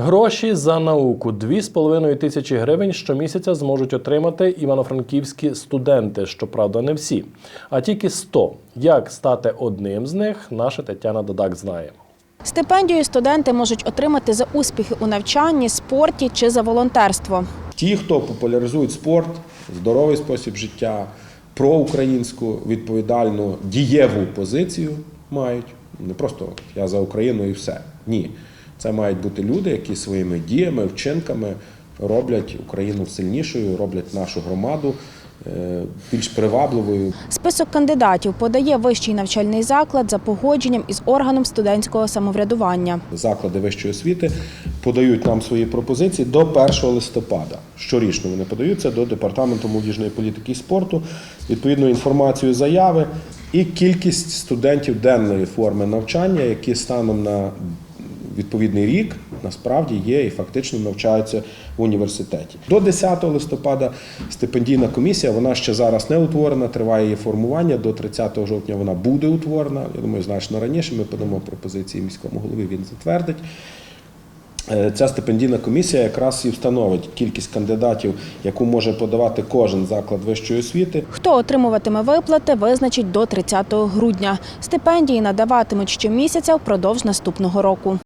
Гроші за науку 2,5 тисячі гривень щомісяця зможуть отримати івано-франківські студенти. Щоправда, не всі, а тільки 100. Як стати одним з них, наша Тетяна Додак знає. Стипендію студенти можуть отримати за успіхи у навчанні, спорті чи за волонтерство. Ті, хто популяризують спорт, здоровий спосіб життя, проукраїнську відповідальну дієву позицію мають. Не просто я за Україну і все. Ні. Це мають бути люди, які своїми діями, вчинками роблять Україну сильнішою, роблять нашу громаду е, більш привабливою. Список кандидатів подає вищий навчальний заклад за погодженням із органом студентського самоврядування. Заклади вищої освіти подають нам свої пропозиції до 1 листопада. Щорічно вони подаються до департаменту молодіжної політики і спорту. Відповідно, інформацію заяви і кількість студентів денної форми навчання, які станом на відповідний рік насправді є і фактично навчаються в університеті. До 10 листопада стипендійна комісія, вона ще зараз не утворена, триває її формування. До 30 жовтня вона буде утворена. Я думаю, значно раніше ми подамо пропозиції міському голові, він затвердить. Е, Ця стипендійна комісія якраз і встановить кількість кандидатів, яку може подавати кожен заклад вищої освіти. Хто отримуватиме виплати, визначить до 30 грудня. Стипендії надаватимуть щомісяця впродовж наступного року.